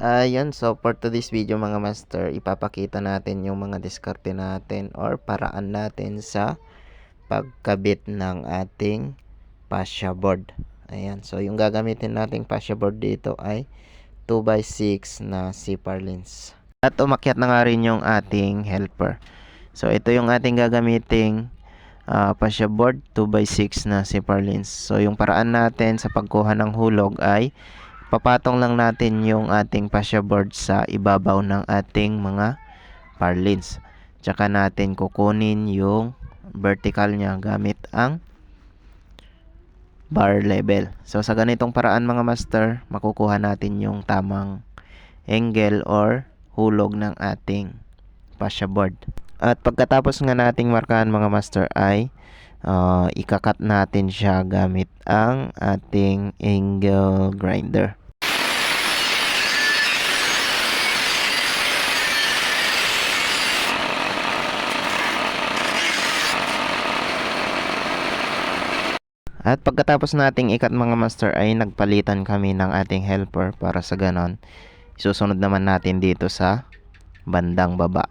Ayun, so for today's video mga master, ipapakita natin yung mga diskarte natin or paraan natin sa pagkabit ng ating fascia board. Ayan, so yung gagamitin nating fascia board dito ay 2x6 na zipper lens. At umakyat na nga rin yung ating helper. So ito yung ating gagamiting uh, fascia board 2x6 na zipper lens. So yung paraan natin sa pagkuha ng hulog ay papatong lang natin yung ating fascia board sa ibabaw ng ating mga parlins. Tsaka natin kukunin yung vertical niya gamit ang bar level. So sa ganitong paraan mga master, makukuha natin yung tamang angle or hulog ng ating fascia board. At pagkatapos nga nating markahan mga master ay uh, ikakat natin siya gamit ang ating angle grinder. At pagkatapos nating ikat mga master ay nagpalitan kami ng ating helper para sa ganon. Susunod naman natin dito sa bandang baba.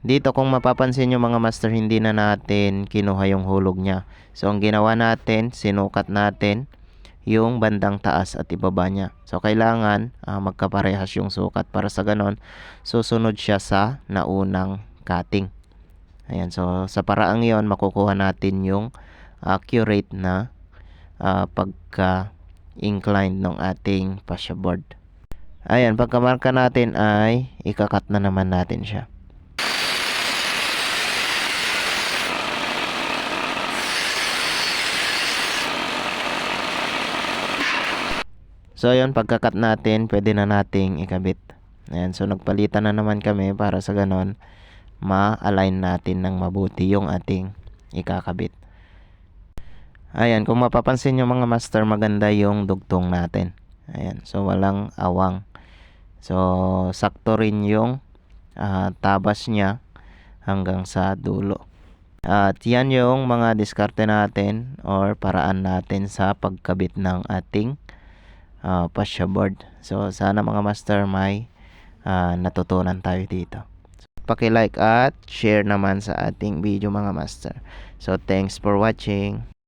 Dito kung mapapansin nyo mga master hindi na natin kinuha yung hulog niya. So ang ginawa natin, sinukat natin yung bandang taas at ibaba niya. So kailangan uh, magkaparehas yung sukat para sa ganon susunod siya sa naunang cutting. Ayan, so sa paraang yon makukuha natin yung accurate na uh, pagka-inclined ng ating fascia board. Ayan, pagkamarka natin ay ikakat na naman natin siya. So, yun, pagkakat natin, pwede na nating ikabit. Ayan, so nagpalitan na naman kami para sa ganon, ma-align natin ng mabuti yung ating ikakabit. Ayan, kung mapapansin nyo mga master, maganda yung dugtong natin. Ayan, so walang awang. So, sakto rin yung uh, tabas niya hanggang sa dulo. At yan yung mga diskarte natin or paraan natin sa pagkabit ng ating uh, fascia board. So, sana mga master may uh, natutunan tayo dito. Paki-like at share naman sa ating video mga master. So, thanks for watching.